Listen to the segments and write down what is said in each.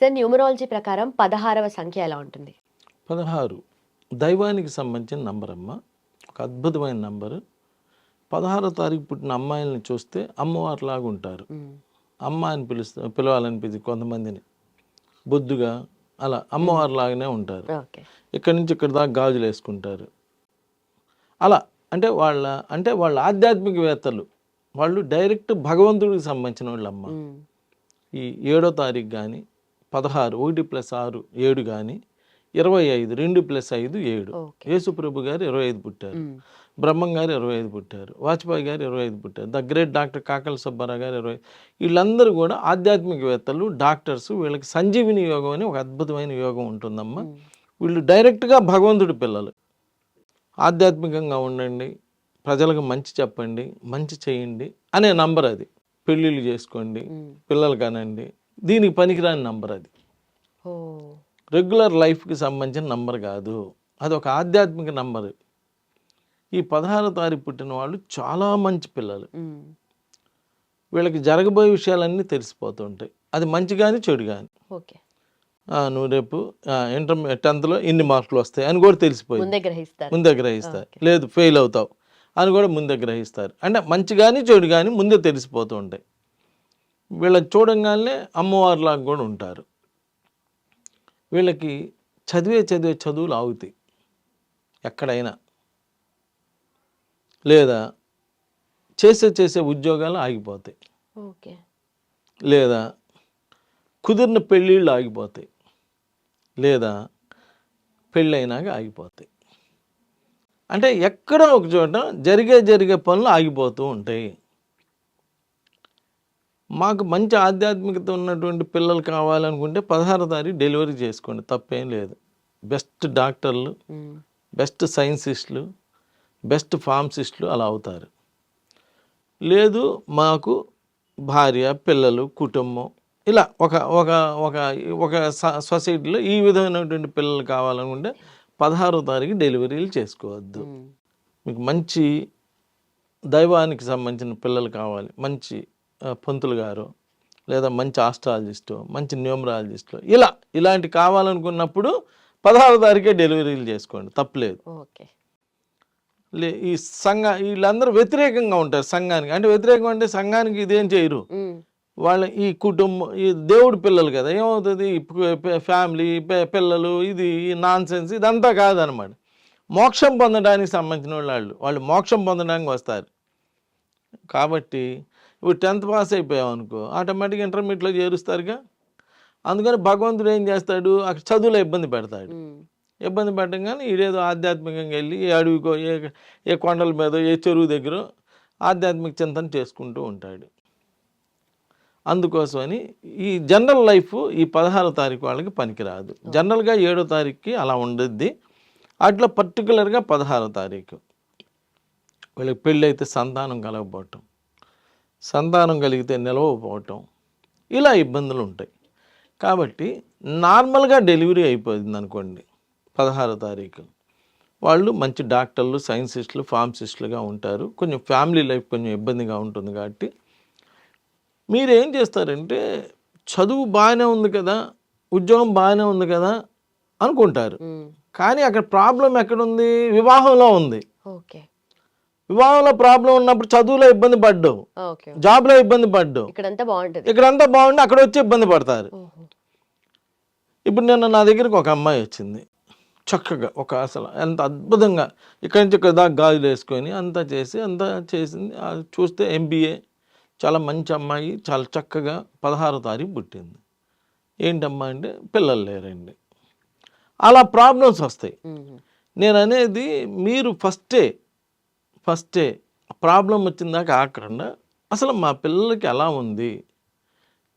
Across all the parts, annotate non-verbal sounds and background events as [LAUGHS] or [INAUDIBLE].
Sir numerology ప్రకారం పదహారవ సంఖ్య ఎలా ఉంటుంది? పదహారు. దైవానికి సంబంధించిన నంబర్ అమ్మ. ఒక అద్భుతమైన నంబరు. పదహారో తారీఖు పుట్టిన అమ్మాయిల్ని చూస్తే అమ్మవారిలాగా ఉంటారు. మ్మ్. అమ్మ అని పిలుస్తా పిలవాలనిపించింది కొంతమందిని. బొద్దుగా అలా అమ్మవారిలాగానే ఉంటారు. ఇక్కడి నుంచి ఇక్కడ దాకా గాజులు వేసుకుంటారు. అలా అంటే వాళ్ళ అంటే వాళ్ళ ఆధ్యాత్మికవేత్తలు. వాళ్ళు డైరెక్ట్ భగవంతుడికి సంబంధించిన వాళ్ళు అమ్మ మ్మ్. ఈ ఏడో తారీఖు కానీ పదహారు ఒకటి ప్లస్ ఆరు ఏడు కానీ ఇరవై ఐదు రెండు ప్లస్ ఐదు ఏడు. యేసుప్రభు గారు ఇరవై ఐదు పుట్టారు. బ్రహ్మం గారు ఇరవై ఐదు పుట్టారు. వాజ్పేయి గారు ఇరవై ఐదు పుట్టారు. The great doctor Kakala Subbarao గారు ఇరవై వీళ్ళందరూ కూడా ఆధ్యాత్మికవేత్తలు డాక్టర్స్ వీళ్ళకి సంజీవిని యోగం అని ఒక అద్భుతమైన యోగం ఉంటుందమ్మా. మ్మ్. వీళ్ళు డైరెక్ట్గా భగవంతుడి పిల్లలు. ఆధ్యాత్మికంగా ఉండండి ప్రజలకు మంచి చెప్పండి మంచి చేయండి అనే నంబర్ అది. పెళ్ళిళ్ళు చేసుకోండి. పిల్లలు కనండి దీనికి పనికిరాని నంబర్ అది. రెగ్యులర్ లైఫ్కి సంబంధించిన నంబర్ కాదు. అది ఒక ఆధ్యాత్మిక నంబర్. ఈ పదహారో తారీఖు పుట్టిన వాళ్ళు చాలా మంచి పిల్లలు. వీళ్ళకి జరగబోయే విషయాలన్నీ తెలిసిపోతుంటాయి. అది మంచి కానీ చెడు కానీ ఓకే నువ్వు రేపు ఇంటర్ టెన్త్లో ఇన్ని మార్కులు వస్తాయి అని కూడా గ్రహిస్తారు. ముందే గ్రహిస్తారు. లేదు ఫెయిల్ అవుతావు అని కూడా ముందే గ్రహిస్తారు. అంటే మంచి కానీ చెడు కానీ ముందే తెలిసిపోతూ ఉంటాయి. వీళ్ళకి చూడంగానే అమ్మవారిలాగా కూడా ఉంటారు. వీళ్ళకి చదివే చదివే చదువులు ఆగుతాయి. ఎక్కడైనా. లేదా చేసే చేసే ఉద్యోగాలు ఆగిపోతాయి. ఓకే. లేదా కుదిరిన పెళ్ళిళ్ళు ఆగిపోతాయి. లేదా పెళ్ళైనాక ఆగిపోతాయి. అంటే ఎక్కడో ఒక చోట జరిగే జరిగే పనులు ఆగిపోతూ ఉంటాయి. మాకు మంచి ఆధ్యాత్మికత ఉన్నటువంటి పిల్లలు కావాలనుకుంటే పదహారో తారీఖు డెలివరీ చేసుకోండి తప్పేం లేదు బెస్ట్ డాక్టర్లు. బెస్ట్ సైన్సిస్టులు బెస్ట్ ఫార్మసిస్టులు అలా అవుతారు లేదు మాకు భార్య పిల్లలు కుటుంబం ఇలా ఒక ఒక ఒక ఒక సొసైటీలో ఈ విధమైనటువంటి పిల్లలు కావాలనుకుంటే పదహారో తారీఖు డెలివరీలు చేసుకోవద్దు. మీకు మంచి దైవానికి సంబంధించిన పిల్లలు కావాలి మంచి పంతులు గారు లేదా మంచి ఆస్ట్రాలజిస్టు మంచి న్యూమరాలజిస్టు ఇలా ఇలాంటి కావాలనుకున్నప్పుడు పదహారో తారీఖే డెలివరీలు చేసుకోండి తప్పలేదు. ఓకే. లే ఈ సంఘ వీళ్ళందరూ వ్యతిరేకంగా ఉంటారు సంఘానికి అంటే వ్యతిరేకం అంటే సంఘానికి ఇదేం చేయరు. వాళ్ళ ఈ కుటుంబం ఈ దేవుడి పిల్లలు కదా ఏమవుతుంది? ఫ్యామిలీ పిల్లలు ఇది నాన్ సెన్స్ ఇదంతా కాదనమాట. మోక్షం పొందడానికి సంబంధించిన వాళ్ళు వాళ్ళు మోక్షం పొందడానికి వస్తారు. కాబట్టి ఇప్పుడు టెన్త్ పాస్ అయిపోయాం అనుకో ఆటోమేటిక్గా ఇంటర్మీడియట్లో చేరుస్తారుగా. అందుకని భగవంతుడు ఏం చేస్తాడు? అక్కడ చదువులో ఇబ్బంది పెడతాడు. ఇబ్బంది పెట్టగానే ఈడేదో ఆధ్యాత్మికంగా వెళ్ళి ఏ అడవికో ఏ ఏ కొండల మీద ఏ చెరువు దగ్గర ఆధ్యాత్మిక చింతన చేసుకుంటూ ఉంటాడు. అందుకోసమని ఈ జనరల్ లైఫ్ ఈ పదహారో తారీఖు వాళ్ళకి పనికిరాదు. జనరల్గా ఏడో తారీఖుకి అలా ఉండద్ది. అట్లా పర్టికులర్గా పదహారో తారీఖు. వీళ్ళకి పెళ్ళి అయితే సంతానం కలగపోవటం సంతానం కలిగితే నిలవకపోవటం. ఇలా ఇబ్బందులు ఉంటాయి కాబట్టి నార్మల్గా డెలివరీ అయిపోయింది అనుకోండి పదహారో తారీఖు. వాళ్ళు మంచి డాక్టర్లు సైన్సిస్టులు ఫార్మసిస్టులుగా ఉంటారు. కొంచెం ఫ్యామిలీ లైఫ్ కొంచెం ఇబ్బందిగా ఉంటుంది కాబట్టి. మీరు ఏం చేస్తారంటే చదువు బాగానే ఉంది కదా ఉద్యోగం బాగానే ఉంది కదా అనుకుంటారు. కానీ అక్కడ ప్రాబ్లం ఎక్కడుంది? వివాహంలో ఉంది. ఓకే. వివాహంలో ప్రాబ్లం ఉన్నప్పుడు చదువులో ఇబ్బంది పడ్డావు ఓకే. జాబ్లో ఇబ్బంది పడ్డావు ఇక్కడంతా బాగుంటది. ఇక్కడంతా బాగుండి అక్కడ వచ్చి ఇబ్బంది పడతారు. ఇప్పుడు నిన్న నా దగ్గరికి ఒక అమ్మాయి వచ్చింది. చక్కగా ఒక అసలు ఎంత అద్భుతంగా ఇక్కడి నుంచి ఇక్కడ దాకా గాజులు వేసుకొని అంతా చేసి అంతా చేసింది. చూస్తే ఎంబీఏ చాలా మంచి అమ్మాయి చాలా చక్కగా పదహారో తారీఖు పుట్టింది. ఏంటమ్మా అంటే పిల్లలు లేరండి. అలా ప్రాబ్లమ్స్ వస్తాయి. నేను అనేది మీరు ఫస్టే ఫస్టే ప్రాబ్లం వచ్చిందాక ఆకుండా అసలు మా పిల్లలకి ఎలా ఉంది?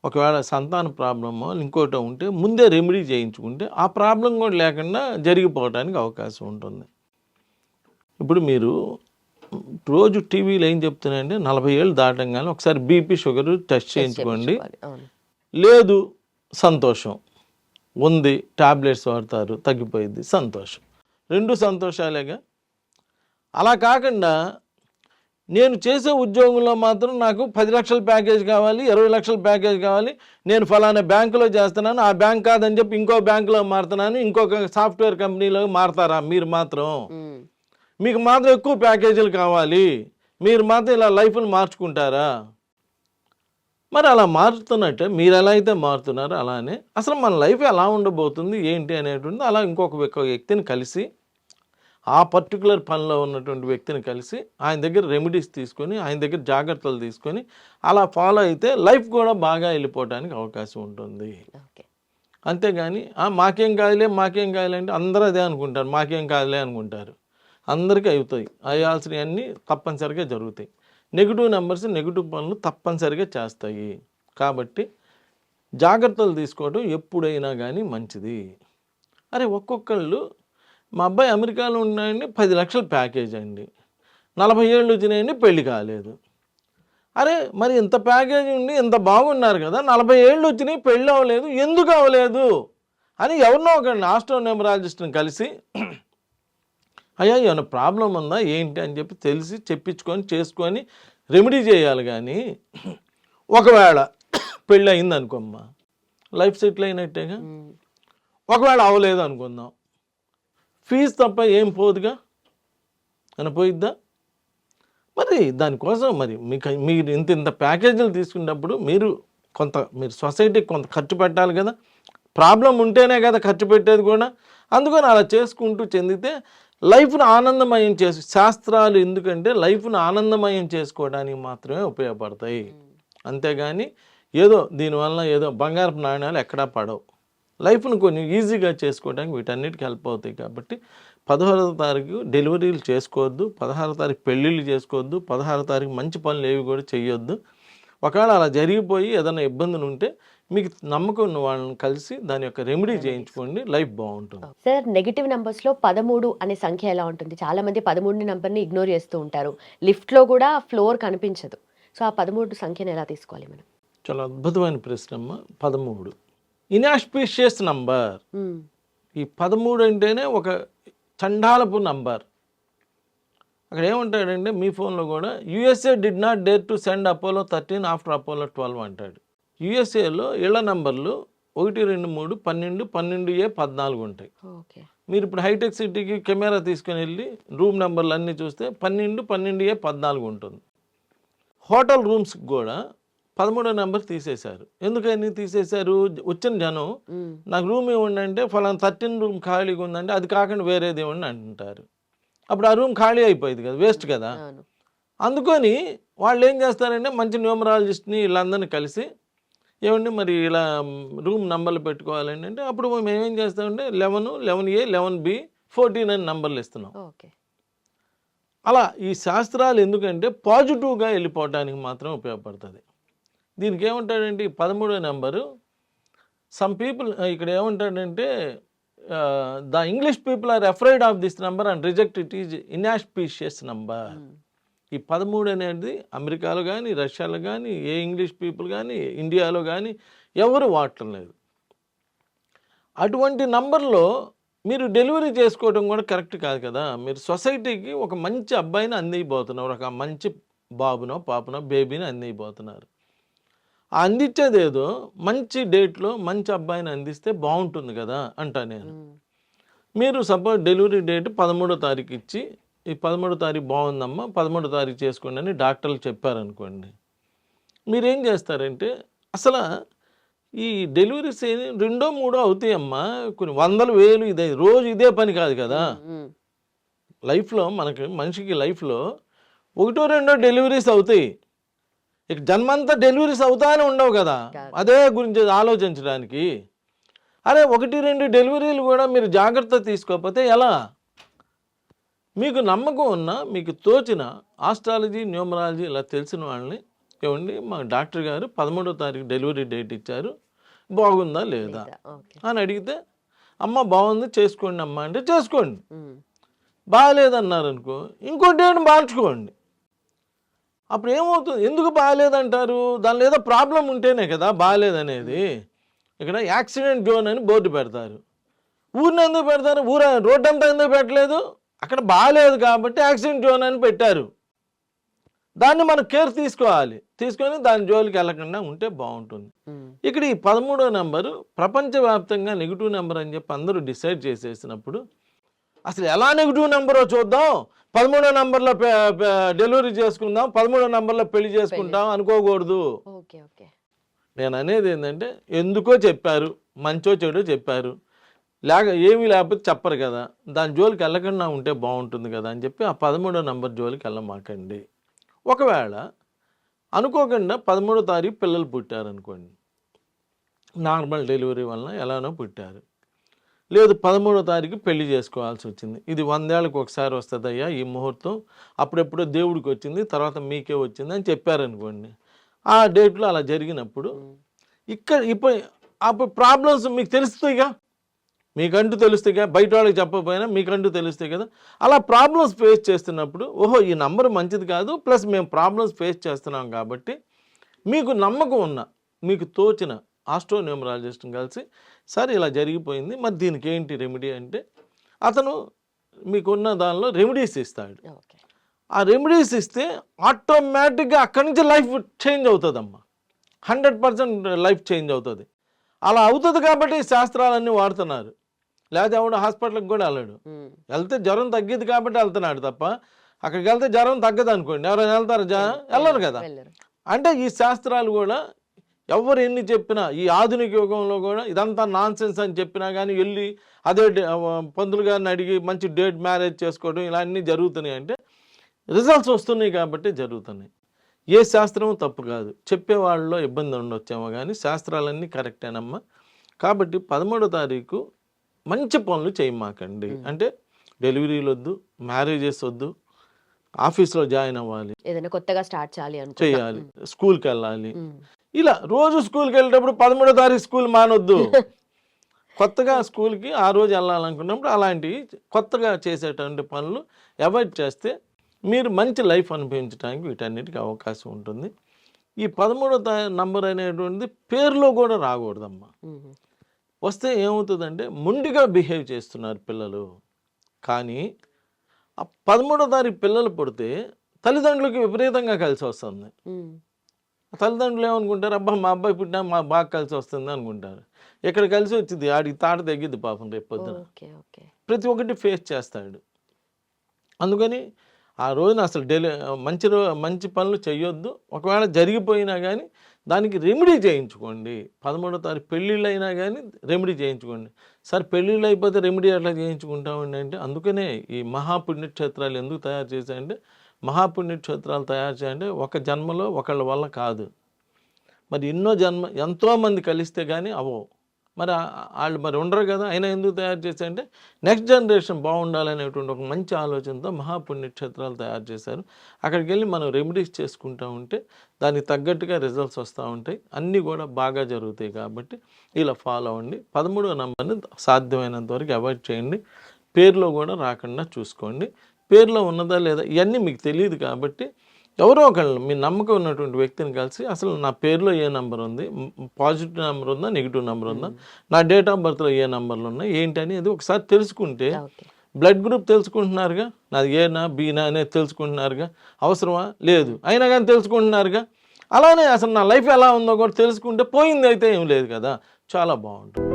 ఒకవేళ సంతాన ప్రాబ్లమో ఇంకోటో ఉంటే ముందే రెమెడీ చేయించుకుంటే ఆ ప్రాబ్లం కూడా లేకుండా జరిగిపోవడానికి అవకాశం ఉంటుంది. ఇప్పుడు మీరు రోజు టీవీలో ఏం చెప్తున్నాయంటే నలభై ఏళ్ళు దాటంగానే ఒకసారి బీపీ షుగర్ టెస్ట్ చేయించుకోండి. లేదు సంతోషం. ఉంది టాబ్లెట్స్ వాడతారు తగ్గిపోయింది సంతోషం. రెండు సంతోషాలేగా? అలా కాకుండా నేను చేసే ఉద్యోగంలో మాత్రం నాకు పది లక్షల ప్యాకేజ్ కావాలి ఇరవై లక్షల ప్యాకేజ్ కావాలి. నేను ఫలానా బ్యాంకులో చేస్తున్నాను ఆ బ్యాంక్ కాదని చెప్పి ఇంకో బ్యాంకులో మారుతున్నాను ఇంకొక సాఫ్ట్వేర్ కంపెనీలో మారుతారా? మీరు మాత్రం. మీకు మాత్రం ఎక్కువ ప్యాకేజీలు కావాలి. మీరు మాత్రం ఇలా లైఫ్ని మార్చుకుంటారా? మరి అలా మారుతున్నట్టే మీరు ఎలా అయితే మారుతున్నారో అలానే అసలు మన లైఫ్ ఎలా ఉండబోతుంది ఏంటి అనేటువంటి అలా ఇంకొక వ్యక్- వ్యక్తిని కలిసి ఆ పర్టికులర్ పనిలో ఉన్నటువంటి వ్యక్తిని కలిసి ఆయన దగ్గర రెమెడీస్ తీసుకొని ఆయన దగ్గర జాగ్రత్తలు తీసుకొని అలా ఫాలో అయితే లైఫ్ కూడా బాగా వెళ్ళిపోవడానికి అవకాశం ఉంటుంది. అంతేగాని "ఆ, మాకేం కాదులే మాకేం కాదులే అంటే అందరూ అదే అనుకుంటారు మాకేం కాదులే అనుకుంటారు. అందరికీ అవుతాయి. అయ్యాల్సినవి అన్నీ తప్పనిసరిగా జరుగుతాయి. నెగిటివ్ నెంబర్స్ నెగిటివ్ పనులు తప్పనిసరిగా చేస్తాయి. కాబట్టి జాగ్రత్తలు తీసుకోవడం ఎప్పుడైనా కానీ మంచిది. అరే ఒక్కొక్కళ్ళు మా అబ్బాయి అమెరికాలో ఉన్నాయండి పది లక్షల ప్యాకేజ్ అండి. నలభై ఏళ్ళు వచ్చినాయండి పెళ్ళి కాలేదు. అరే మరి ఇంత ప్యాకేజ్ ఉండి ఇంత బాగున్నారు కదా నలభై ఏళ్ళు వచ్చినాయి పెళ్ళి అవ్వలేదు ఎందుకు అవ్వలేదు? అని ఎవరినో ఒక ఆస్ట్రోన్యూమరాలజిస్ట్ని కలిసి అయ్యా ఏమైనా ప్రాబ్లం ఉందా ఏంటి అని చెప్పి తెలిసి చెప్పించుకొని చేసుకొని రెమెడీ చేయాలి కానీ ఒకవేళ పెళ్ళి అయింది అనుకోమ్మా లైఫ్ సెటిల్ అయినట్టేగా ఒకవేళ అవ్వలేదు అనుకుందాం ఫీజు తప్ప ఏం పోదుగా? అని పోయిద్దా? మరి దానికోసం మరి మీకు మీరు ఇంత ఇంత ప్యాకేజీలు తీసుకున్నప్పుడు మీరు కొంత మీరు సొసైటీకి కొంత ఖర్చు పెట్టాలి కదా? ప్రాబ్లం ఉంటేనే కదా ఖర్చు పెట్టేది కూడా. అందుకని అలా చేసుకుంటూ చెందితే లైఫ్ను ఆనందమయం చేసి శాస్త్రాలు ఎందుకంటే లైఫ్ను ఆనందమయం చేసుకోవడానికి మాత్రమే ఉపయోగపడతాయి. అంతేగాని ఏదో దీనివల్ల ఏదో బంగారపు నాణ్యాలు ఎక్కడా పడవు. లైఫ్ను కొంచెం ఈజీగా చేసుకోవడానికి వీటన్నిటికి హెల్ప్ అవుతాయి కాబట్టి పదహారవ తారీఖు డెలివరీలు చేసుకోవద్దు పదహారవ తారీఖు పెళ్ళిళ్ళు చేసుకోవద్దు పదహారవ తారీఖు మంచి పనులు ఏవి కూడా చేయొద్దు ఒకవేళ అలా జరిగిపోయి ఏదైనా ఇబ్బందులు ఉంటే మీకు నమ్మకం ఉన్న వాళ్ళని కలిసి దాని యొక్క రెమెడీ చేయించుకోండి లైఫ్ బాగుంటుంది. సార్ నెగిటివ్ నెంబర్స్లో పదమూడు అనే సంఖ్య ఎలా ఉంటుంది? చాలా మంది పదమూడు నెంబర్ని ఇగ్నోర్ చేస్తూ ఉంటారు. లిఫ్ట్లో కూడా ఫ్లోర్ కనిపించదు. సో ఆ పదమూడు సంఖ్యను ఎలా తీసుకోవాలి మనం? చాలా అద్భుతమైన ప్రశ్న అమ్మ పదమూడు. Inauspicious number. ఈ పదమూడు అంటేనే ఒక చండాలపు నంబర్. అక్కడ ఏమంటాడంటే మీ ఫోన్లో కూడా USA did not dare to send Apollo thirteen after Apollo twelve అంటాడు. యుఎస్ఏలో ఇళ్ళ నంబర్లు ఒకటి రెండు మూడు పన్నెండు పన్నెండు ఏ పద్నాలుగు ఉంటాయి. మీరు ఇప్పుడు హైటెక్ సిటీకి కెమెరా తీసుకొని వెళ్ళి రూమ్ నెంబర్లు అన్నీ చూస్తే పన్నెండు పన్నెండు ఏ పద్నాలుగు ఉంటుంది. హోటల్ రూమ్స్కి కూడా పదమూడో నెంబర్ తీసేశారు. ఎందుకని తీసేశారు? వచ్చిన జనం నాకు రూమ్ ఇవ్వండి అంటే ఫలానా థర్టీన్ రూమ్ ఖాళీగా ఉందంటే అది కాకుండా వేరేది ఇవ్వండి అంటుంటారు. అప్పుడు ఆ రూమ్ ఖాళీ అయిపోయింది కదా వేస్ట్ కదా. అందుకని వాళ్ళు ఏం చేస్తారంటే మంచి న్యూమరాలజిస్ట్ని వీళ్ళందరినీ కలిసి ఏమండి మరి ఇలా రూమ్ నంబర్లు పెట్టుకోవాలండి అంటే అప్పుడు మేము ఏం చేస్తామంటే eleven eleven A eleven B fourteen అని నంబర్లు ఇస్తున్నాం. ఓకే. అలా ఈ శాస్త్రాలు ఎందుకంటే పాజిటివ్గా వెళ్ళిపోవడానికి మాత్రం ఉపయోగపడుతుంది. దీనికి ఏమంటాడంటే ఈ పదమూడో నెంబరు. సమ్ పీపుల్ ఇక్కడ ఏమంటాడంటే the English people are afraid of this number and reject it is inauspicious number. Um, ఈ పదమూడు అనేది అమెరికాలో కానీ రష్యాలో కానీ ఏ ఇంగ్లీష్ పీపుల్ కానీ ఇండియాలో కానీ ఎవరు వాడటం లేదు. అటువంటి నంబర్లో మీరు డెలివరీ చేసుకోవడం కూడా కరెక్ట్ కాదు కదా? మీరు సొసైటీకి ఒక మంచి అబ్బాయిని అందిపోతున్నారు ఒక మంచి బాబునో పాపనో బేబీని అందిపోతున్నారు ఆ అందించేది ఏదో మంచి డేట్లో మంచి అబ్బాయిని అందిస్తే బాగుంటుంది కదా అంటా నేను. మీరు సపోజ్ డెలివరీ డేట్ పదమూడో తారీఖు ఇచ్చి ఈ పదమూడో తారీఖు బాగుందమ్మా పదమూడో తారీఖు చేసుకోండి అని డాక్టర్లు చెప్పారనుకోండి మీరేం చేస్తారంటే అసలు ఈ డెలివరీస్ రెండో మూడో అవుతాయమ్మా కొన్ని వందలు వేలు ఇదే రోజు ఇదే పని కాదు కదా. లైఫ్లో మనకి మనిషికి లైఫ్లో ఒకటో రెండో డెలివరీస్ అవుతాయి. ఇక జన్మంతా డెలివరీస్ అవుతానే ఉండవు కదా. అదే గురించి ఆలోచించడానికి. అరే ఒకటి రెండు డెలివరీలు కూడా మీరు జాగ్రత్త తీసుకోకపోతే ఎలా? మీకు నమ్మకం ఉన్న మీకు తోచిన ఆస్ట్రాలజీ న్యూమరాలజీ ఇలా తెలిసిన వాళ్ళని ఏమండి మా డాక్టర్ గారు పదమూడో తారీఖు డెలివరీ డేట్ ఇచ్చారు. బాగుందా లేదా? అని అడిగితే అమ్మ బాగుంది చేసుకోండి అమ్మ అంటే చేసుకోండి. బాగాలేదన్నారు అనుకో ఇంకో డేట్ మార్చుకోండి. అప్పుడు ఏమవుతుంది? ఎందుకు బాగాలేదంటారు? దానిలో ఏదో ప్రాబ్లం ఉంటేనే కదా బాగాలేదనేది. ఇక్కడ యాక్సిడెంట్ జోన్ అని బోర్డు పెడతారు. ఊరిని ఎందుకు పెడతారు? ఊర రోడ్డు అంతా ఎందుకు పెట్టలేదు? అక్కడ బాగాలేదు కాబట్టి యాక్సిడెంట్ జోన్ అని పెట్టారు. దాన్ని మనం కేర్ తీసుకోవాలి. తీసుకొని దాని జోలికి వెళ్ళకుండా ఉంటే బాగుంటుంది. ఇక్కడ ఈ పదమూడో నెంబరు ప్రపంచవ్యాప్తంగా నెగిటివ్ నెంబర్ అని చెప్పి అందరూ డిసైడ్ చేసేసినప్పుడు అసలు ఎలా నెగిటివ్ నెంబరో చూద్దాం? పదమూడో నెంబర్లో డెలివరీ చేసుకుందాం పదమూడో నెంబర్లో పెళ్ళి చేసుకుంటాం అనుకోకూడదు. నేను అనేది ఏంటంటే ఎందుకో చెప్పారు మంచో చెడో చెప్పారు. లేక ఏమీ లేకపోతే చెప్పరు కదా. దాని జోలికి వెళ్ళకుండా ఉంటే బాగుంటుంది కదా అని చెప్పి ఆ పదమూడో నంబర్ జోలికి వెళ్ళమాకండి. ఒకవేళ అనుకోకుండా పదమూడో తారీఖు పిల్లలు పుట్టారనుకోండి. నార్మల్ డెలివరీ వలన ఎలానో పుట్టారు. లేదు పదమూడో తారీఖు పెళ్ళి చేసుకోవాల్సి వచ్చింది. ఇది వందేళ్ళకి ఒకసారి వస్తుందయ్యా ఈ ముహూర్తం. అప్పుడెప్పుడో దేవుడికి వచ్చింది తర్వాత మీకే వచ్చింది అని చెప్పారనుకోండి. ఆ డేట్లో అలా జరిగినప్పుడు ఇక్కడ ఇప్పుడు అప్పుడు ప్రాబ్లమ్స్ మీకు తెలుస్తాయిగా మీకంటూ తెలుస్తాయిగా బయట వాళ్ళకి చెప్పకపోయినా మీకంటూ తెలుస్తాయి కదా. అలా ప్రాబ్లమ్స్ ఫేస్ చేస్తున్నప్పుడు ఓహో ఈ నంబర్ మంచిది కాదు ప్లస్ మేము ప్రాబ్లమ్స్ ఫేస్ చేస్తున్నాం కాబట్టి మీకు నమ్మకం ఉన్న మీకు తోచిన ఆస్ట్రో న్యూమరాలజిస్ట్ని కలిసి సరే ఇలా జరిగిపోయింది. మరి దీనికి ఏంటి రెమెడీ అంటే అతను మీకున్న దానిలో రెమెడీస్ ఇస్తాడు. ఆ రెమెడీస్ ఇస్తే ఆటోమేటిక్గా అక్కడి నుంచి లైఫ్ చేంజ్ అవుతుందమ్మా. హండ్రెడ్ పర్సెంట్ లైఫ్ చేంజ్ అవుతుంది. అలా అవుతుంది కాబట్టి శాస్త్రాలన్నీ వాడుతున్నారు. లేకపోతే ఎవడు హాస్పిటల్కి కూడా వెళ్ళాడు. వెళ్తే జ్వరం తగ్గిద్ది కాబట్టి వెళ్తున్నాడు తప్ప అక్కడికి వెళ్తే జ్వరం తగ్గదు అనుకోండి ఎవరైనా వెళ్తారు? జ వెళ్ళరు. కదా. అంటే ఈ శాస్త్రాలు కూడా ఎవరు ఎన్ని చెప్పినా ఈ ఆధునిక యుగంలో కూడా ఇదంతా నాన్ సెన్స్ అని చెప్పినా కానీ వెళ్ళి అదే పంతులు గారిని అడిగి మంచి డేట్ మ్యారేజ్ చేసుకోవడం ఇలా అన్నీ జరుగుతున్నాయి అంటే రిజల్ట్స్ వస్తున్నాయి కాబట్టి జరుగుతున్నాయి. ఏ శాస్త్రం తప్పు కాదు. చెప్పేవాళ్ళలో ఇబ్బంది ఉండొచ్చేమో కానీ శాస్త్రాలన్నీ కరెక్టేనమ్మా కాబట్టి పదమూడో తారీఖు మంచి పనులు చేయమాకండి. అంటే డెలివరీలు వద్దు మ్యారేజెస్ వద్దు ఆఫీస్లో జాయిన్ అవ్వాలి. ఏదైనా కొత్తగా స్టార్ట్ చేయాలి చేయాలి. స్కూల్కి వెళ్ళాలి ఇలా రోజు స్కూల్కి వెళ్ళేటప్పుడు పదమూడో తారీఖు స్కూల్ మానొద్దు. [LAUGHS] కొత్తగా స్కూల్కి ఆ రోజు వెళ్ళాలనుకున్నప్పుడు అలాంటివి కొత్తగా చేసేటువంటి పనులు అవాయిడ్ చేస్తే మీరు మంచి లైఫ్ అనుభవించడానికి వీటన్నిటికీ అవకాశం ఉంటుంది. ఈ పదమూడో నంబర్ అనేటువంటిది పేరులో కూడా రాకూడదమ్మా. వస్తే ఏమవుతుందంటే ముండిగా బిహేవ్ చేస్తున్నారు పిల్లలు. కానీ ఆ పదమూడో తారీఖు పిల్లలు పుడితే తల్లిదండ్రులకి విపరీతంగా కలిసి వస్తుంది తల్లిదండ్రులు ఏమనుకుంటారు? అబ్బా మా అబ్బాయి పుట్టినా మా బాగా కలిసి వస్తుంది అనుకుంటారు. ఇక్కడ కలిసి వచ్చింది? ఆడికి తాట తగ్గిద్ది పాపం రేపు పొద్దున. ప్రతి ఒక్కటి ఫేస్ చేస్తాడు. అందుకని ఆ రోజున అసలు డెలి మంచి రో మంచి పనులు చేయొద్దు ఒకవేళ జరిగిపోయినా కానీ దానికి రెమెడీ చేయించుకోండి. పదమూడో తారీఖు పెళ్ళిళ్ళు అయినా కానీ రెమెడీ చేయించుకోండి. సార్ పెళ్ళిళ్ళు అయిపోతే రెమెడీ ఎట్లా చేయించుకుంటామండి? అంటే అందుకనే ఈ మహాపుణ్యక్షేత్రాలు ఎందుకు తయారు చేశాయంటే మహాపుణ్యక్షేత్రాలు తయారు చేయాలంటే ఒక జన్మలో ఒకళ్ళ వల్ల కాదు. మరి ఎన్నో జన్మ ఎంతోమంది కలిస్తే కానీ అవో. మరి వాళ్ళు మరి ఉండరు కదా అయినా ఎందుకు తయారు చేశారంటే నెక్స్ట్ జనరేషన్ బాగుండాలనేటువంటి ఒక మంచి ఆలోచనతో మహాపుణ్యక్షేత్రాలు తయారు చేశారు. అక్కడికి వెళ్ళి మనం రెమెడీస్ చేసుకుంటూ ఉంటే దానికి తగ్గట్టుగా రిజల్ట్స్ వస్తూ ఉంటాయి. అన్నీ కూడా బాగా జరుగుతాయి కాబట్టి ఇలా ఫాలో అవ్వండి. పదమూడవ నంబర్ని సాధ్యమైనంత వరకు అవాయిడ్ చేయండి. పేరులో కూడా రాకుండా చూసుకోండి. పేరులో ఉన్నదా లేదా ఇవన్నీ మీకు తెలియదు కాబట్టి ఎవరో ఒకళ్ళు మీ నమ్మకం ఉన్నటువంటి వ్యక్తిని కలిసి అసలు నా పేరులో ఏ నెంబర్ ఉంది పాజిటివ్ నెంబర్ ఉందా నెగిటివ్ నెంబర్ ఉందా నా డేట్ ఆఫ్ బర్త్లో ఏ నెంబర్లు ఉన్నాయి ఏంటి అనేది ఒకసారి తెలుసుకుంటే బ్లడ్ గ్రూప్ తెలుసుకుంటున్నారుగా? నాది ఏనా బీనా అనేది తెలుసుకుంటున్నారుగా? అవసరమా? లేదు. అయినా కానీ తెలుసుకుంటున్నారుగా? అలానే అసలు నా లైఫ్ ఎలా ఉందో కూడా తెలుసుకుంటే పోయింది అయితే ఏం లేదు కదా. చాలా బాగుంటుంది.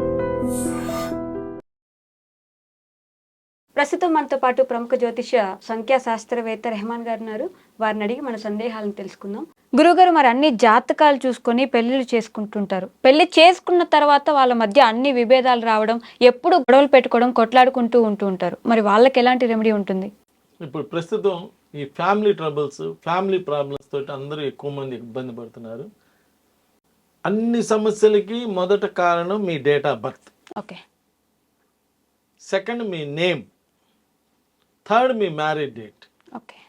ప్రస్తుతం మనతో పాటు ప్రముఖ జ్యోతిష సంఖ్యా శాస్త్రవేత్త రెహమాన్ గారు ఉన్నారు. వారిని అడిగి మన సందేహాలను తెలుసుకుందాం. గురుగారు మరి అన్ని జాతకాలు చూసుకొని పెళ్ళిళ్ళు చేసుకుంటుంటారు. పెళ్ళి చేసుకున్న తర్వాత వాళ్ళ మధ్య అన్ని విభేదాలు రావడం ఎప్పుడు గొడవలు పెట్టుకోవడం కొట్లాడుకుంటూ ఉంటూ ఉంటారు. మరి వాళ్ళకి ఎలాంటి రెమెడీ ఉంటుంది? ఇప్పుడు ప్రస్తుతం ఈ ఫ్యామిలీ ట్రబుల్స్ ఫ్యామిలీ ప్రాబ్లమ్స్ తోటి అందరూ ఎక్కువ మంది ఇబ్బంది పడుతున్నారు. అన్ని సమస్యలకి మొదట కారణం మీ date of birth. Okay. Second me name. Third మీ మ్యారేజ్ డేట్. ఓకే.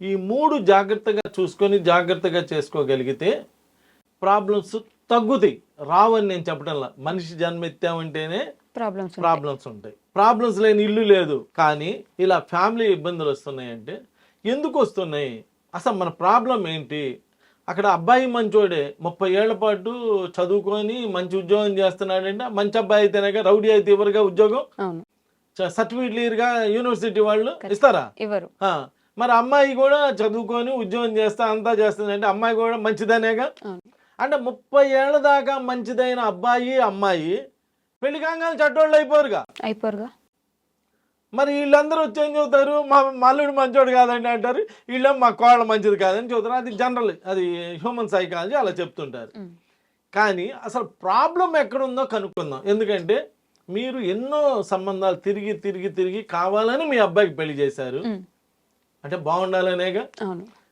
ఈ మూడు జాగ్రత్తగా చూసుకొని జాగ్రత్తగా చేసుకోగలిగితే ప్రాబ్లమ్స్ తగ్గుతాయి. రావని నేను చెప్పడంలా మనిషి జన్మెత్తామంటేనే ప్రాబ్లమ్స్ ప్రాబ్లమ్స్ ఉంటాయి. ప్రాబ్లమ్స్ లేని ఇల్లు లేదు. కానీ ఇలా ఫ్యామిలీ ఇబ్బందులు వస్తున్నాయంటే ఎందుకు వస్తున్నాయి? అసలు మన ప్రాబ్లం ఏంటి? అక్కడ అబ్బాయి మంచోడే. ముప్పై ఏళ్ళ పాటు చదువుకొని మంచి ఉద్యోగం చేస్తున్నాడంటే. మంచి అబ్బాయి అయితేనే రౌడీ అయితే ఇవ్వరుగా ఉద్యోగం? సర్టిఫికేట్ క్లియర్గా యూనివర్సిటీ వాళ్ళు ఇస్తారా? ఇవ్వరు. మరి అమ్మాయి కూడా చదువుకొని ఉద్యోగం చేస్తా అంతా చేస్తుంది అంటే అమ్మాయి కూడా మంచిదనేగా? అంటే ముప్పై ఏళ్ళ దాకా మంచిదైన అబ్బాయి అమ్మాయి పెళ్ళి కాగానే చట్టోళ్ళు అయిపోరుగా? అయిపోరుగా. మరి వీళ్ళందరూ వచ్చి ఏం చెబుతారు మా మా అల్లుడు మంచోడు కాదండి అంటారు. వీళ్ళేమో మా కోళ్ళ మంచిది కాదని చెబుతారు అది జనరల్ అది హ్యూమన్ సైకాలజీ అలా చెప్తుంటారు. కానీ అసలు ప్రాబ్లం ఎక్కడుందో కనుక్కుందాం. ఎందుకంటే మీరు ఎన్నో సంబంధాలు తిరిగి తిరిగి తిరిగి కావాలని మీ అబ్బాయికి పెళ్ళి చేశారు. అంటే బాగుండాలనేగా?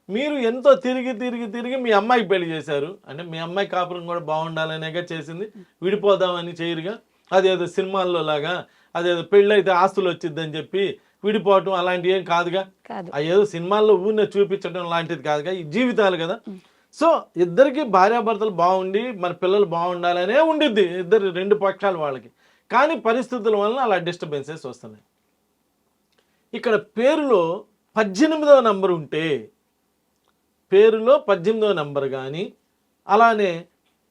మీరు ఎంతో తిరిగి తిరిగి తిరిగి మీ అమ్మాయికి పెళ్ళి చేశారు. అంటే మీ అమ్మాయి కాపురం కూడా బాగుండాలనేగా చేసింది. విడిపోదామని చేయరుగా. అదేదో సినిమాల్లో లాగా అదేదో పెళ్ళి అయితే ఆస్తులు వచ్చిద్దని చెప్పి విడిపోవటం అలాంటివి ఏం కాదుగా? ఏదో సినిమాల్లో ఊరినే చూపించడం లాంటిది కాదుగా? ఈ జీవితాలు కదా. సో ఇద్దరికి భార్యాభర్తలు బాగుండి మన పిల్లలు బాగుండాలనే ఉండిద్ది. ఇద్దరు రెండు పక్షాల వాళ్ళకి. కానీ పరిస్థితుల వలన అలా డిస్టర్బెన్సెస్ వస్తున్నాయి. ఇక్కడ పేరులో పద్దెనిమిదవ నంబర్ ఉంటే పేరులో పద్దెనిమిదవ నంబర్ కానీ అలానే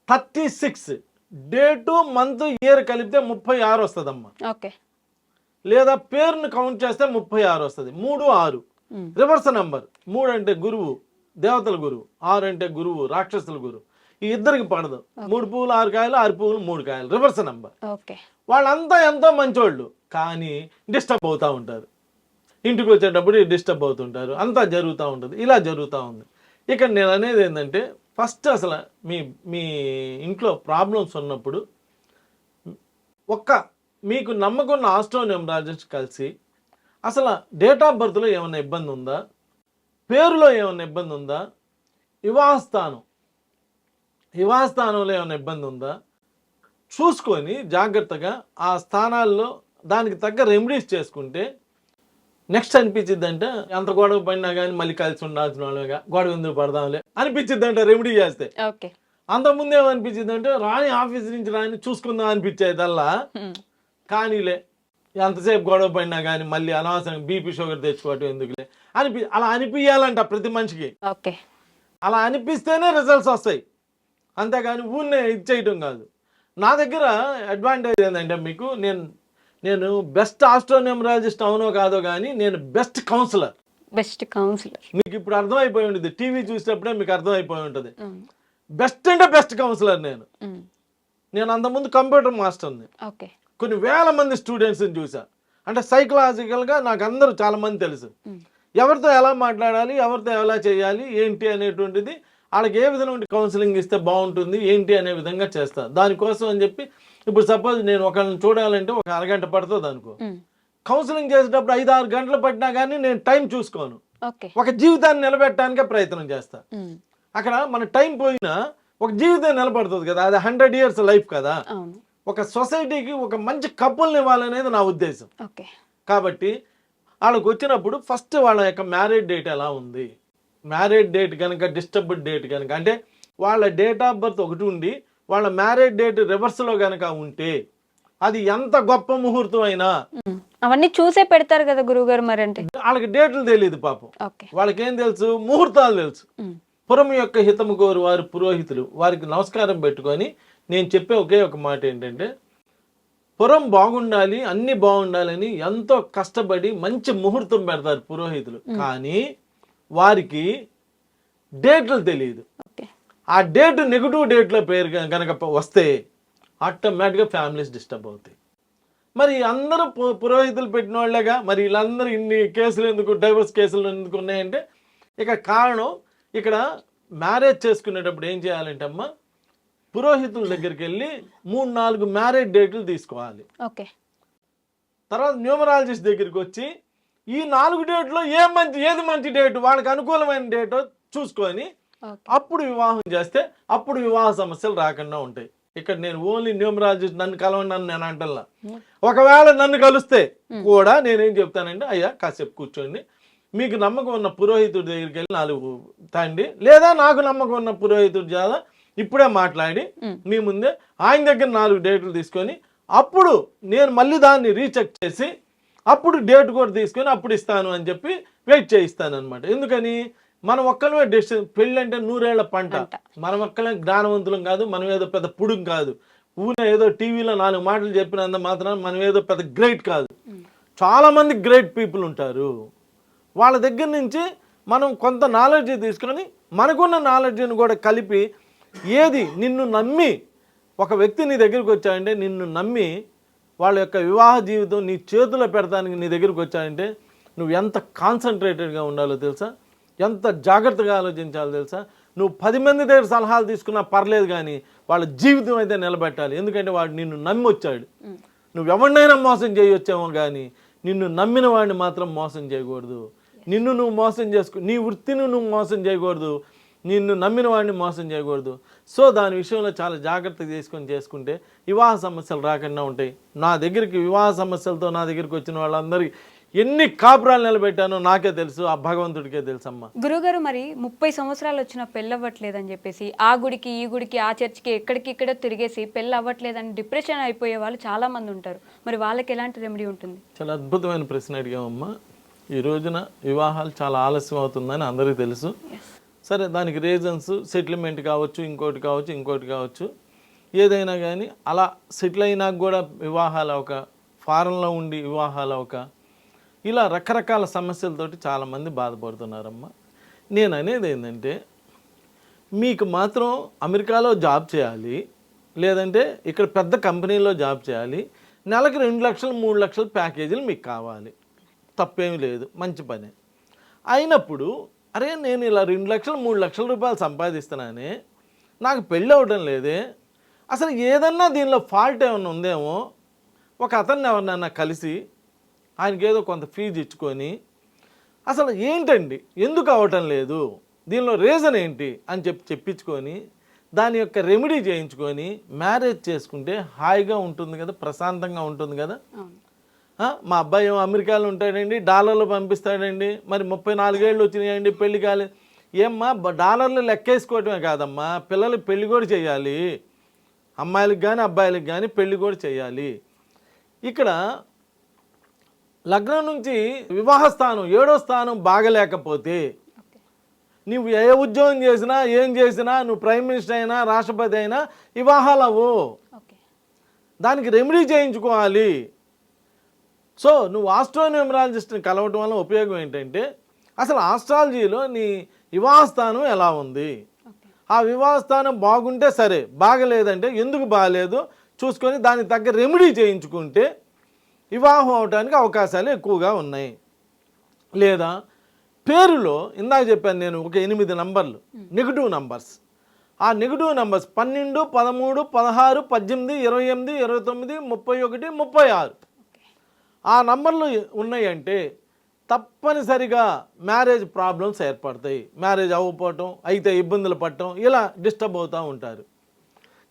thirty six date month year కలిపితే ముప్పై ఆరు వస్తుందమ్మా. ఓకే. లేదా పేరును కౌంట్ చేస్తే ముప్పై ఆరు వస్తుంది. మూడు ఆరు. రివర్స్ నంబర్ మూడు అంటే గురువు దేవతల గురువు ఆరు అంటే గురువు రాక్షసుల గురువు. ఈ ఇద్దరికి పడదు. మూడు పువ్వులు ఆరు కాయలు ఆరు పువ్వులు మూడు కాయలు. Reverse number. వాళ్ళంతా ఎంతో మంచోళ్ళు కానీ డిస్టర్బ్ అవుతూ ఉంటారు. ఇంటికి వచ్చేటప్పుడు డిస్టర్బ్ అవుతుంటారు. అంతా జరుగుతూ ఉంటుంది. ఇలా జరుగుతూ ఉంది. ఇక్కడ నేను అనేది ఏంటంటే ఫస్ట్ అసలు మీ మీ ఇంట్లో ప్రాబ్లమ్స్ ఉన్నప్పుడు ఒక్క మీకు నమ్మకున్న ఆస్ట్రోన్యూమరాలజిస్ట్ కలిసి అసలు డేట్ ఆఫ్ బర్త్లో ఏమైనా ఇబ్బంది ఉందా? పేరులో ఏమైనా ఇబ్బంది ఉందా? వివాహస్థానం. వివాహస్థానంలో ఏమైనా ఇబ్బంది ఉందా? చూసుకొని జాగ్రత్తగా ఆ స్థానాల్లో దానికి తగ్గ రెమెడీస్ చేసుకుంటే నెక్స్ట్ అనిపించింది అంటే ఎంత గొడవ పడినా కానీ మళ్ళీ కలిసి ఉండాల్సిన వాళ్ళగా గొడవ ఎందుకు పడదాంలే అనిపించింది అంటే రెమెడీ చేస్తే. ఓకే. అంతకుముందు ఏమనిపించింది అంటే రాని ఆఫీస్ నుంచి రాని చూసుకుందాం అనిపించేదల్లా. కానీలే ఎంతసేపు గొడవ పడినా కానీ మళ్ళీ అనవసరం బీపీ షుగర్ తెచ్చుకోవటం ఎందుకులే? అనిపి అలా అనిపించాలంట ప్రతి మనిషికి. ఓకే. అలా అనిపిస్తేనే రిజల్ట్స్ వస్తాయి. అంతేగాని ఊరినే ఇచ్చేయటం కాదు. నా దగ్గర అడ్వాంటేజ్ ఏంటంటే మీకు నేను నేను బెస్ట్ ఆస్ట్రోన్యూమరాలజిస్ట్ అవునో కాదో కానీ నేను బెస్ట్ కౌన్సిలర్ బెస్ట్ కౌన్సిలర్ మీకు ఇప్పుడు అర్థమైపోయి ఉంటుంది టీవీ చూసేటప్పుడే మీకు అర్థమైపోయి ఉంటుంది. బెస్ట్ అంటే బెస్ట్ కౌన్సిలర్ నేను. నేను అంతకుముందు కంప్యూటర్ మాస్టర్ని ఓకే. కొన్ని వేల మంది స్టూడెంట్స్ని చూసా. అంటే సైకలాజికల్గా నాకు అందరూ చాలా మంది తెలుసు. ఎవరితో ఎలా మాట్లాడాలి ఎవరితో ఎలా చేయాలి ఏంటి అనేటువంటిది వాళ్ళకి ఏ విధమైన కౌన్సిలింగ్ ఇస్తే బాగుంటుంది ఏంటి అనే విధంగా చేస్తా. దానికోసం అని చెప్పి ఇప్పుడు సపోజ్ నేను ఒకళ్ళని చూడాలంటే ఒక అరగంట పడుతుంది అనుకో. కౌన్సిలింగ్ చేసేటప్పుడు ఐదు ఆరు గంటలు పట్టినా కానీ నేను టైం చూసుకోను. ఒక జీవితాన్ని నిలబెట్టడానికే ప్రయత్నం చేస్తా. అక్కడ మన టైం పోయినా ఒక జీవితం నిలబడుతుంది కదా అది హండ్రెడ్ ఇయర్స్ లైఫ్ కదా. ఒక సొసైటీకి ఒక మంచి కప్పుల్ని ఇవ్వాలనేది నా ఉద్దేశం. కాబట్టి వాళ్ళకి వచ్చినప్పుడు ఫస్ట్ వాళ్ళ యొక్క మ్యారేజ్ డేట్ ఎలా ఉంది? మ్యారేజ్ డేట్ కనుక డిస్టర్బ్డ్ డేట్ కనుక. అంటే వాళ్ళ డేట్ ఆఫ్ బర్త్ ఒకటి ఉండి వాళ్ళ మ్యారేజ్ డేట్ రివర్స్లో కనుక ఉంటే అది ఎంత గొప్ప ముహూర్తం అయినా. అవన్నీ చూసే పెడతారు కదా గురువుగారు మరి అంటే వాళ్ళకి డేట్లు తెలియదు పాపం. వాళ్ళకి ఏం తెలుసు? ముహూర్తాలు తెలుసు. పురం యొక్క హితము కోరు వారు పురోహితులు. వారికి నమస్కారం పెట్టుకొని నేను చెప్పే ఒకే ఒక మాట ఏంటంటే పురం బాగుండాలి అన్ని బాగుండాలని ఎంతో కష్టపడి మంచి ముహూర్తం పెడతారు పురోహితులు. కానీ వారికి డేట్లు తెలియదు. ఆ డేట్ నెగిటివ్ డేట్లో పేరు కనుక వస్తే ఆటోమేటిక్గా ఫ్యామిలీస్ డిస్టర్బ్ అవుతాయి. మరి అందరూ పు- పురోహితులు పెట్టిన వాళ్ళేగా మరి వీళ్ళందరూ ఇన్ని కేసులు ఎందుకు డైవర్స్ కేసులు ఎందుకు ఉన్నాయంటే ఇక కారణం ఇక్కడ మ్యారేజ్ చేసుకునేటప్పుడు ఏం చేయాలంటే అమ్మ పురోహితుల దగ్గరికి వెళ్ళి మూడు నాలుగు మ్యారేజ్ డేట్లు తీసుకోవాలి. ఓకే. తర్వాత న్యూమరాలజిస్ట్ దగ్గరికి వచ్చి ఈ నాలుగు డేట్లో ఏ మంచి ఏది మంచి డేట్? వాళ్ళకి అనుకూలమైన డేటో చూసుకొని అప్పుడు వివాహం చేస్తే అప్పుడు వివాహ సమస్యలు రాకుండా ఉంటాయి. ఇక్కడ నేను ఓన్లీ న్యూమరాలజిస్ట్ నన్ను కలవండి అని నేను అంటల్లా. ఒకవేళ నన్ను కలిస్తే కూడా నేనేం చెప్తానంటే అయ్యా కాసేపు కూర్చోండి. మీకు నమ్మకం ఉన్న పురోహితుడి దగ్గరికి వెళ్ళి నాలుగు తండి. లేదా నాకు నమ్మకం ఉన్న పురోహితుడి చేత ఇప్పుడే మాట్లాడి. మీ ముందే ఆయన దగ్గర నాలుగు డేట్లు తీసుకొని అప్పుడు నేను మళ్ళీ దాన్ని రీచెక్ చేసి అప్పుడు డేట్ కూడా తీసుకొని అప్పుడు ఇస్తాను అని చెప్పి వెయిట్ చేయిస్తాను అనమాట ఎందుకని? మనం ఒక్కలమే డెసిషన్ పెళ్ళి అంటే నూరేళ్ళ పంట. మనం ఒక్కలే జ్ఞానవంతులం కాదు మనం ఏదో పెద్ద పుడుం కాదు. ఊనే ఏదో టీవీలో నాలుగు మాటలు చెప్పినంత మాత్రం మనం ఏదో పెద్ద గ్రేట్ కాదు. చాలా మంది గ్రేట్ పీపుల్ ఉంటారు. వాళ్ళ దగ్గర నుంచి మనం కొంత నాలెడ్జ్ తీసుకొని మనకున్న నాలెడ్జ్ని కూడా కలిపి ఏది నిన్ను నమ్మి ఒక వ్యక్తి నీ దగ్గరికి వచ్చాడంటే నిన్ను నమ్మి వాళ్ళ యొక్క వివాహ జీవితం నీ చేతిలో పెడతానికి నీ దగ్గరికి వచ్చాడంటే నువ్వు ఎంత కాన్సన్ట్రేటెడ్గా ఉండాలో తెలుసా? ఎంత జాగ్రత్తగా ఆలోచించాలో తెలుసా? నువ్వు పది మంది దగ్గర సలహాలు తీసుకున్నా పర్లేదు కానీ వాళ్ళ జీవితం అయితే నిలబెట్టాలి. ఎందుకంటే వాడు నిన్ను నమ్మి వచ్చాడు నువ్వు ఎవరినైనా మోసం చేయొచ్చామో కానీ నిన్ను నమ్మిన వాడిని మాత్రం మోసం చేయకూడదు. నిన్ను నువ్వు మోసం చేసుకో నీ వృత్తిని నువ్వు మోసం చేయకూడదు. నిన్ను నమ్మిన వాడిని మోసం చేయకూడదు. సో దాని విషయంలో చాలా జాగ్రత్త తీసుకొని చేసుకుంటే వివాహ సమస్యలు రాకుండా ఉంటాయి. నా దగ్గరికి వివాహ సమస్యలతో నా దగ్గరికి వచ్చిన వాళ్ళందరికీ ఎన్ని కాపురాలు నిలబెట్టానో నాకే తెలుసు ఆ భగవంతుడికే తెలుసమ్మా. గురుగారు మరి ముప్పై సంవత్సరాలు వచ్చిన పెళ్ళి అవ్వట్లేదని చెప్పేసి ఆ గుడికి ఈ గుడికి ఆ చర్చికి ఎక్కడికి ఇక్కడ తిరిగేసి పెళ్ళి అవ్వట్లేదని డిప్రెషన్ అయిపోయే వాళ్ళు చాలా మంది ఉంటారు. మరి వాళ్ళకి ఎలాంటి రెమెడీ ఉంటుంది? చాలా అద్భుతమైన ప్రశ్న అడిగామమ్మా ఈ రోజున వివాహాలు చాలా ఆలస్యం అవుతుందని అందరికీ తెలుసు. సరే దానికి రీజన్స్ సెటిల్మెంట్ కావచ్చు ఇంకోటి కావచ్చు ఇంకోటి కావచ్చు. ఏదైనా కానీ అలా సెటిల్ అయినాక కూడా వివాహాలు ఒక ఫారెన్లో ఉండి వివాహాలు ఒక ఇలా రకరకాల సమస్యలతోటి చాలామంది బాధపడుతున్నారమ్మా. నేను అనేది ఏంటంటే మీకు మాత్రం అమెరికాలో జాబ్ చేయాలి లేదంటే ఇక్కడ పెద్ద కంపెనీలో జాబ్ చేయాలి నెలకు రెండు లక్షలు మూడు లక్షల ప్యాకేజీలు మీకు కావాలి. తప్పేమీ లేదు మంచి పని. అయినప్పుడు అరే నేను ఇలా రెండు లక్షలు మూడు లక్షల రూపాయలు సంపాదిస్తున్నాను నాకు పెళ్ళి అవ్వడం లేదే. అసలు ఏదన్నా దీనిలో ఫాల్ట్ ఏమైనా ఉందేమో? ఒక అతన్ని ఎవరినైనా కలిసి ఆయనకి ఏదో కొంత ఫీజు ఇచ్చుకొని అసలు ఏంటండి? ఎందుకు అవ్వటం లేదు? దీనిలో రీజన్ ఏంటి? అని చెప్పి చెప్పించుకొని దాని యొక్క రెమెడీ చేయించుకొని మ్యారేజ్ చేసుకుంటే హాయిగా ఉంటుంది కదా ప్రశాంతంగా ఉంటుంది కదా? మా అబ్బాయి అమెరికాలో ఉంటాడండి డాలర్లు పంపిస్తాడండి మరి ముప్పై నాలుగేళ్ళు వచ్చినాయండి పెళ్ళి కాలేదు ఏమ్మా డాలర్లు లెక్కేసుకోవటమే కాదమ్మా పిల్లలు పెళ్ళి కూడా చేయాలి. అమ్మాయిలకు కానీ అబ్బాయిలకు కానీ పెళ్ళి కూడా చేయాలి. ఇక్కడ లగ్నం నుంచి వివాహ స్థానం ఏడో స్థానం బాగలేకపోతే నువ్వు ఏ ఉద్యోగం చేసినా ఏం చేసినా నువ్వు ప్రైమ్ మినిస్టర్ అయినా రాష్ట్రపతి అయినా వివాహాలు అవ్వు. దానికి రెమెడీ చేయించుకోవాలి. సో నువ్వు ఆస్ట్రోన్యూమరాలజిస్ట్ని కలవటం వల్ల ఉపయోగం ఏంటంటే అసలు ఆస్ట్రాలజీలో నీ వివాహ స్థానం ఎలా ఉంది? ఆ వివాహ స్థానం బాగుంటే సరే బాగలేదంటే ఎందుకు బాగలేదు చూసుకొని దానికి తగ్గ రెమెడీ చేయించుకుంటే వివాహం అవడానికి అవకాశాలు ఎక్కువగా ఉన్నాయి. లేదా పేరులో ఇందాక చెప్పాను నేను ఒక ఎనిమిది నంబర్లు నెగిటివ్ నంబర్స్. ఆ నెగిటివ్ నంబర్స్ పన్నెండు పదమూడు పదహారు పద్దెనిమిది ఇరవై ఎనిమిది ఇరవై తొమ్మిది ముప్పై ఒకటి ముప్పై ఆరు. ఆ నంబర్లు ఉన్నాయంటే తప్పనిసరిగా మ్యారేజ్ ప్రాబ్లమ్స్ ఏర్పడతాయి. మ్యారేజ్ అవ్వకపోవటం అయితే ఇబ్బందులు పడటం ఇలా డిస్టర్బ్ అవుతూ ఉంటారు.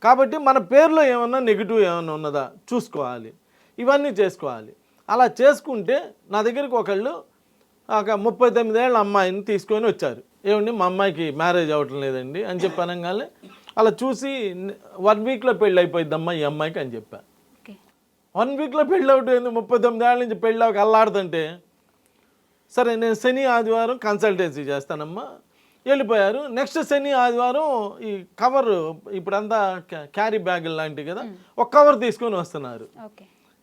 కాబట్టి మన పేరులో ఏమన్నా నెగిటివ్ ఏమన్నా ఉన్నదా చూసుకోవాలి. ఇవన్నీ చేసుకోవాలి. అలా చేసుకుంటే నా దగ్గరికి ఒకళ్ళు ఒక ముప్పై తొమ్మిదేళ్ళ అమ్మాయిని తీసుకొని వచ్చారు. ఏమండి మా అమ్మాయికి మ్యారేజ్ అవ్వటం లేదండి అని చెప్పి అనగానే అలా చూసి వన్ వీక్లో పెళ్ళి అయిపోయిద్దమ్మా ఈ అమ్మాయికి అని చెప్పాను వన్ వీక్లో పెళ్ళి అవుతుంది ముప్పై తొమ్మిది ఏళ్ళ నుంచి పెళ్ళి అవ్వక అల్లాడుతుంటే సరే నేను శని ఆదివారం కన్సల్టెన్సీ చేస్తానమ్మా. వెళ్ళిపోయారు. నెక్స్ట్ శని ఆదివారం ఈ కవర్ ఇప్పుడంతా క్యా- క్యారీ బ్యాగ్ లాంటివి కదా ఒక కవర్ తీసుకొని వస్తున్నారు.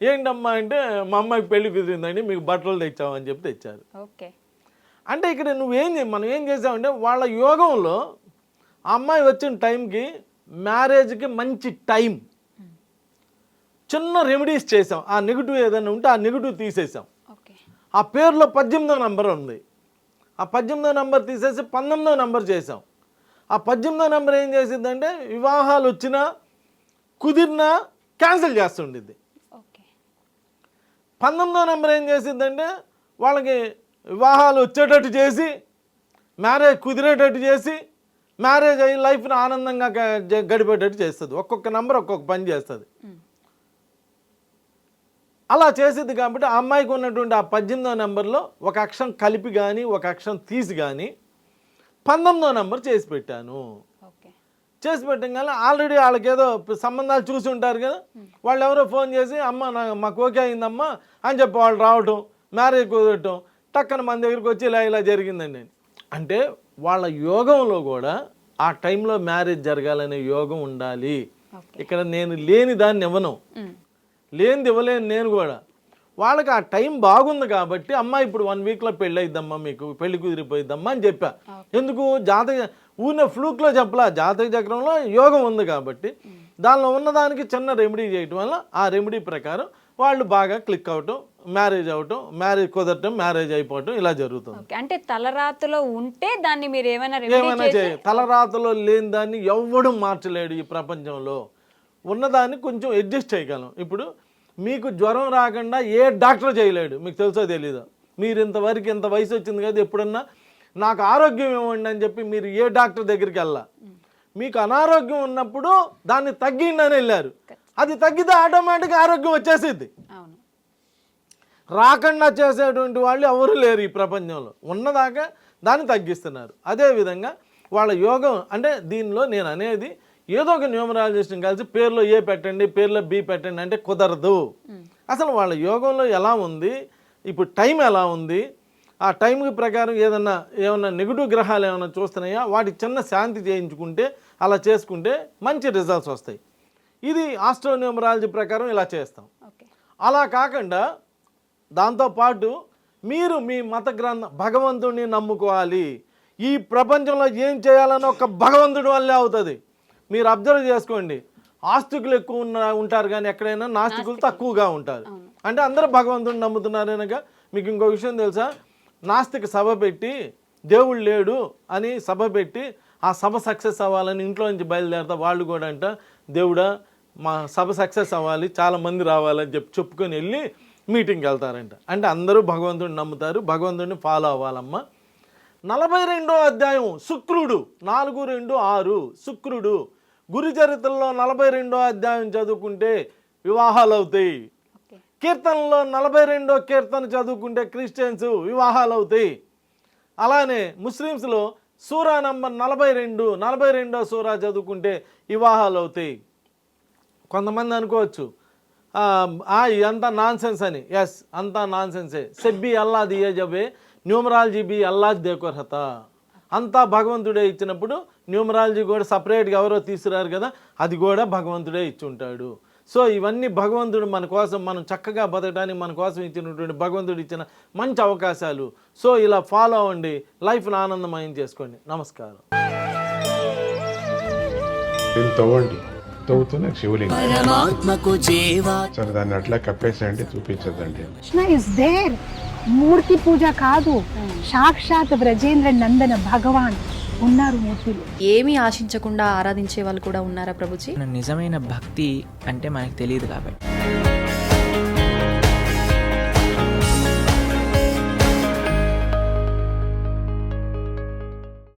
ఏంటమ్మా అంటే మా అమ్మాయికి పెళ్ళి కుదిరిందండి మీకు బట్టలు తెచ్చామని చెప్పి తెచ్చారు. ఓకే. అంటే ఇక్కడ నువ్వేం చే- మనం ఏం చేసామంటే వాళ్ళ యోగంలో ఆ అమ్మాయి వచ్చిన టైంకి మ్యారేజ్కి మంచి టైం. చిన్న రెమెడీస్ చేసాం ఆ నెగిటివ్ ఏదైనా ఉంటే ఆ నెగిటివ్ తీసేసాం ఆ పేరులో పద్దెనిమిదో నంబర్ ఉంది. ఆ పద్దెనిమిదో నంబర్ తీసేసి పంతొమ్మిదో నంబర్ చేసాం ఆ పద్దెనిమిదో నంబర్ ఏం చేసిందంటే వివాహాలు వచ్చినా కుదిరినా క్యాన్సిల్ చేస్తుండిద్ది. పంతొమ్మిదో నెంబర్ ఏం చేసిందంటే వాళ్ళకి వివాహాలు వచ్చేటట్టు చేసి మ్యారేజ్ కుదిరేటట్టు చేసి మ్యారేజ్ అయ్యి లైఫ్ని ఆనందంగా గడిపేటట్టు చేస్తుంది. ఒక్కొక్క నెంబర్ ఒక్కొక్క పని చేస్తుంది. అలా చేసేది కాబట్టి ఆ అమ్మాయికి ఉన్నటువంటి ఆ పద్దెనిమిదో నెంబర్లో ఒక అక్షరం కలిపి కానీ ఒక అక్షరం తీసి కానీ పంతొమ్మిదో నెంబర్ చేసి పెట్టాను. చేసి పెట్టగానే ఆల్రెడీ వాళ్ళకి ఏదో సంబంధాలు చూసి ఉంటారు కదా. వాళ్ళు ఎవరో ఫోన్ చేసి అమ్మ నా మాకు ఓకే అయిందమ్మా అని చెప్పి వాళ్ళు రావటం మ్యారేజ్ కుదరటం టక్కన మన దగ్గరికి వచ్చి ఇలా ఇలా జరిగిందండి. అంటే వాళ్ళ యోగంలో కూడా ఆ టైంలో మ్యారేజ్ జరగాలనే యోగం ఉండాలి. ఇక్కడ నేను లేని దాన్ని ఇవ్వను. లేనిది ఇవ్వలేను నేను కూడా. వాళ్ళకి ఆ టైం బాగుంది కాబట్టి అమ్మ ఇప్పుడు వన్ వీక్లో పెళ్ళి అయిద్దమ్మా మీకు పెళ్ళి కుదిరిపోయిద్దమ్మా అని చెప్పా. ఎందుకు? జాతక ఊరిన ఫ్లూక్లో చెప్పలా జాతక చక్రంలో యోగం ఉంది కాబట్టి. దానిలో ఉన్నదానికి చిన్న రెమెడీ చేయటం వల్ల ఆ రెమెడీ ప్రకారం వాళ్ళు బాగా క్లిక్ అవటం మ్యారేజ్ అవటం మ్యారేజ్ కుదరటం మ్యారేజ్ అయిపోవటం ఇలా జరుగుతుంది. అంటే తలరాతలో ఉంటే దాన్ని మీరు ఏమైనా ఏమైనా చేసి చేయ తలరాతలో లేని దాన్ని ఎవ్వడు మార్చలేడు ఈ ప్రపంచంలో? ఉన్నదాన్ని కొంచెం అడ్జస్ట్ చేయగలం. ఇప్పుడు మీకు జ్వరం రాకుండా ఏ డాక్టర్ చేయలేడు. మీకు తెలుసో తెలీదో. మీరు ఇంతవరకు ఇంత వయసు వచ్చింది కదా ఎప్పుడన్నా నాకు ఆరోగ్యం ఇవ్వండి అని చెప్పి మీరు ఏ డాక్టర్ దగ్గరికి వెళ్ళా. మీకు అనారోగ్యం ఉన్నప్పుడు దాన్ని తగ్గిండి అని వెళ్ళారు. అది తగ్గితే ఆటోమేటిక్గా ఆరోగ్యం వచ్చేసిద్ది. రాకుండా చేసేటువంటి వాళ్ళు ఎవరు లేరు ఈ ప్రపంచంలో. ఉన్నదాకా దాన్ని తగ్గిస్తున్నారు. అదేవిధంగా వాళ్ళ యోగం అంటే దీనిలో నేను అనేది ఏదో ఒక న్యూమరాలజిస్ట్ని కలిసి పేర్లో ఏ పెట్టండి పేర్లో బి పెట్టండి అంటే కుదరదు. అసలు వాళ్ళ యోగంలో ఎలా ఉంది? ఇప్పుడు టైం ఎలా ఉంది? ఆ టైంకి ప్రకారం ఏదన్నా ఏమన్నా నెగిటివ్ గ్రహాలు ఏమైనా చూస్తున్నాయా? వాటి చిన్న శాంతి చేయించుకుంటే అలా చేసుకుంటే మంచి రిజల్ట్స్ వస్తాయి. ఇది ఆస్ట్రో న్యూమరాలజీ ప్రకారం ఇలా చేస్తాం. అలా కాకుండా దాంతోపాటు మీరు మీ మత గ్రంథం భగవంతుడిని నమ్ముకోవాలి. ఈ ప్రపంచంలో ఏం చేయాలని ఒక భగవంతుడి వల్లే అవుతుంది. మీరు అబ్జర్వ్ చేసుకోండి. ఆస్తికులు ఎక్కువ ఉన్న ఉంటారు కానీ ఎక్కడైనా నాస్తికులు తక్కువగా ఉంటారు. అంటే అందరూ భగవంతుడిని నమ్ముతున్నారనగా మీకు ఇంకో విషయం తెలుసా? నాస్తిక సభ పెట్టి దేవుడు లేడు అని సభ పెట్టి ఆ సభ సక్సెస్ అవ్వాలని ఇంట్లో నుంచి బయలుదేరతా వాళ్ళు కూడా అంట దేవుడా మా సభ సక్సెస్ అవ్వాలి చాలా మంది రావాలని చెప్పి చెప్పుకొని వెళ్ళి మీటింగ్కి వెళ్తారంట. అంటే అందరూ భగవంతుడిని నమ్ముతారు భగవంతుడిని ఫాలో అవ్వాలమ్మా. నలభై రెండో అధ్యాయం శుక్రుడు నాలుగు రెండు ఆరు శుక్రుడు. గురు చరిత్రలో నలభై రెండో అధ్యాయం చదువుకుంటే వివాహాలు అవుతాయి కీర్తనలో నలభై రెండో కీర్తన చదువుకుంటే క్రిస్టియన్స్ వివాహాలు అవుతాయి అలానే ముస్లిమ్స్లో సూరా నంబర్ నలభై రెండు నలభై రెండో సూరా చదువుకుంటే వివాహాలు అవుతాయి కొంతమంది అనుకోవచ్చు "ఆ, ఆ, ఇదంతా నాన్ సెన్స్ అని. ఎస్ అంతా నాన్ సెన్సే సెబ్బి అల్లా దియే జబే న్యూమరాలజీ బి అల్లాజ్ దేకోర్హత అంతా భగవంతుడే ఇచ్చినప్పుడు న్యూమరాలజీ కూడా సపరేట్గా ఎవరో తీసుకురారు కదా అది కూడా భగవంతుడే ఇచ్చి ఉంటాడు సో ఇవన్నీ భగవంతుడు మన కోసం మనం చక్కగా బతకడానికి మన కోసం ఇచ్చినటువంటి భగవంతుడు ఇచ్చిన మంచి అవకాశాలు. సో ఇలా ఫాలో అవ్వండి లైఫ్ను ఆనందమయం చేసుకోండి. నమస్కారం. తవ్వుతూనే శివలింగం. పరమాత్మకు జీవా. సరే దాన్ని అట్లా కప్పేసేయండి చూపించదండి కృష్ణ ఇస్ దేర్ మూర్తి పూజ కాదు. సాక్షాత్ బ్రజేంద్ర నందన భగవాన్ ఉన్నారు మూర్తిలో. ఏమీ ఆశించకుండా ఆరాధించే వాళ్ళు కూడా ఉన్నారా ప్రభుజీ? నిజమైన భక్తి అంటే మనకు తెలియదు కాబట్టి.